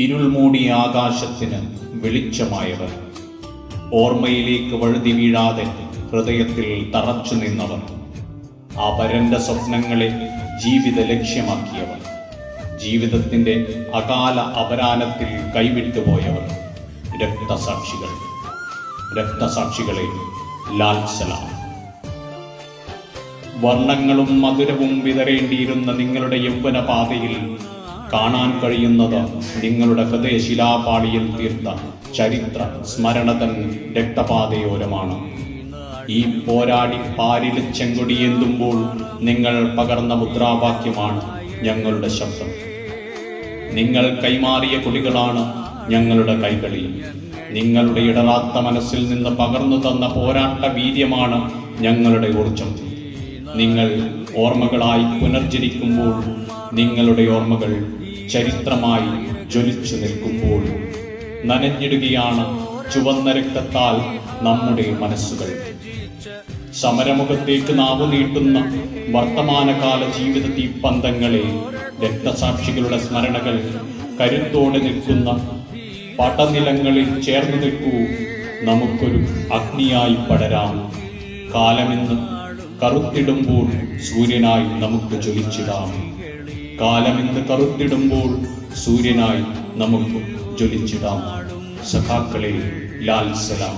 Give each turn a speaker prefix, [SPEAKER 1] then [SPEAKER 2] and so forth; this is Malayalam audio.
[SPEAKER 1] ഇരുൾ മൂടിയ ആകാശത്തിന് വെളിച്ചമായവർ. ഓർമ്മയിലേക്ക് വഴുതി വീഴാതെ ഹൃദയത്തിൽ തറച്ചു നിന്നവർ. ആ പരന്റെ സ്വപ്നങ്ങളെ ജീവിത ലക്ഷ്യമാക്കിയവർ ജീവിതത്തിന്റെ അകാല അപരാനത്തിൽ കൈവിട്ടുപോയവർ. രക്തസാക്ഷികൾ. രക്തസാക്ഷികളെ ലാൽ സലാം വർണങ്ങളും മധുരവും വിതരേണ്ടിയിരുന്ന നിങ്ങളുടെ യൗവന പാതയിൽ കാണാൻ കഴിയുന്നത് നിങ്ങളുടെ ഹൃദയശിലാപാളിയിൽ തീർത്ത ചരിത്ര സ്മരണതൻ രക്തപാതയോരമാണ്. ഈ പോരാടി പാരിൽ ചെങ്കൊടിയെന്തുമ്പോൾ നിങ്ങൾ പകർന്ന മുദ്രാവാക്യമാണ് ഞങ്ങളുടെ ശബ്ദം. നിങ്ങൾ കൈമാറിയ കൊടികളാണ് ഞങ്ങളുടെ കൈകളി നിങ്ങളുടെ ഇടറാത്ത മനസ്സിൽ നിന്ന് പകർന്നു തന്ന പോരാട്ട വീര്യമാണ് ഞങ്ങളുടെ ഊർജം നിങ്ങൾ ഓർമ്മകളായി പുനർജനിക്കുമ്പോൾ നിങ്ങളുടെ ഓർമ്മകൾ ചരിത്രമായി ജ്വലിച്ചു നിൽക്കുമ്പോൾ നനഞ്ഞിടുകയാണ് ചുവന്ന രക്തത്താൽ നമ്മുടെ മനസ്സുകൾ. സമരമുഖത്തേക്ക് നാവു നീട്ടുന്ന വർത്തമാനകാല ജീവിത തീപ്പന്തങ്ങളെ രക്തസാക്ഷികളുടെ സ്മരണകൾ കരുത്തോടെ നിൽക്കുന്ന പടനിലങ്ങളിൽ ചേർന്ന് നിൽക്കൂ. നമുക്കൊരു അഗ്നിയായി പടരാം. കാലമെന്ന് കറുത്തിടുമ്പോൾ സൂര്യനായി നമുക്ക് ജ്വലിച്ചിടാം. കാലമെന്ന് കറുത്തിടുമ്പോൾ സൂര്യനായി നമുക്ക് ജ്വലിച്ചിടാം. സഖാക്കളെ ലാൽ സലാം.